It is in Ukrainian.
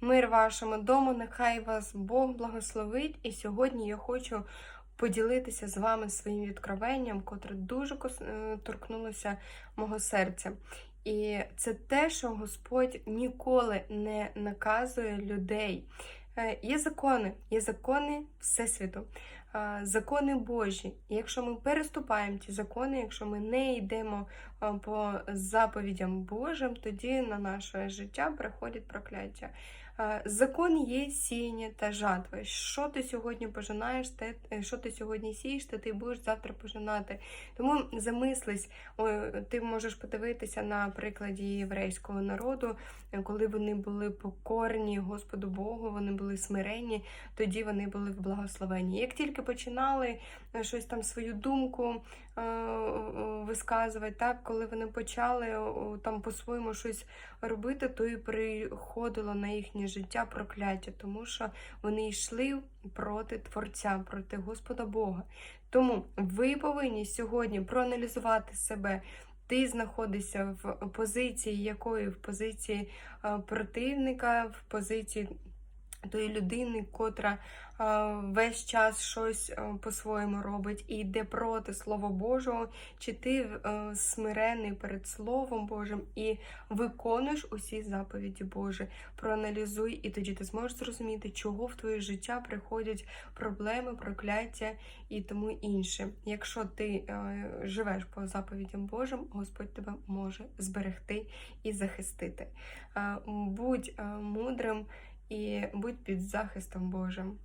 Мир вашому дому, нехай вас Бог благословить. І сьогодні я хочу поділитися з вами своїм відкровенням, котре дуже е, торкнулося мого серця. І це те, що Господь ніколи не наказує людей. Е, Є закони, є закони Всесвіту, закони Божі. І якщо ми переступаємо ті закони, якщо ми не йдемо по заповідям Божим, тоді на наше життя приходять прокляття. Закон є сіяння та жатва. Що ти сьогодні пожинаєш, те, е, що ти сьогодні сієш, те ти будеш завтра пожинати. Тому замислись, ти можеш подивитися на прикладі єврейського народу, коли вони були покорні Господу Богу, вони були смиренні, тоді вони були в благословенні. Як тільки починали е, щось там свою думку е, е, висказувати, так, коли вони почали там по-своєму щось робити, то і приходило на їхнє життя прокляття, тому що вони йшли проти Творця, проти Господа Бога. Тому ви повинні сьогодні проаналізувати себе. Ти знаходишся в позиції якої? В позиції противника, в позиції тої людини, котра е, весь час щось е, по-своєму робить і йде проти Слова Божого, чи ти е, смирений перед Словом Божим і виконуєш усі заповіді Божі. Проаналізуй, і тоді ти зможеш зрозуміти, чого в твоє життя приходять проблеми, прокляття і тому інше. Якщо ти живеш по заповідям Божим, Господь тебе може зберегти і захистити. Будь мудрим і будь під захистом Божим.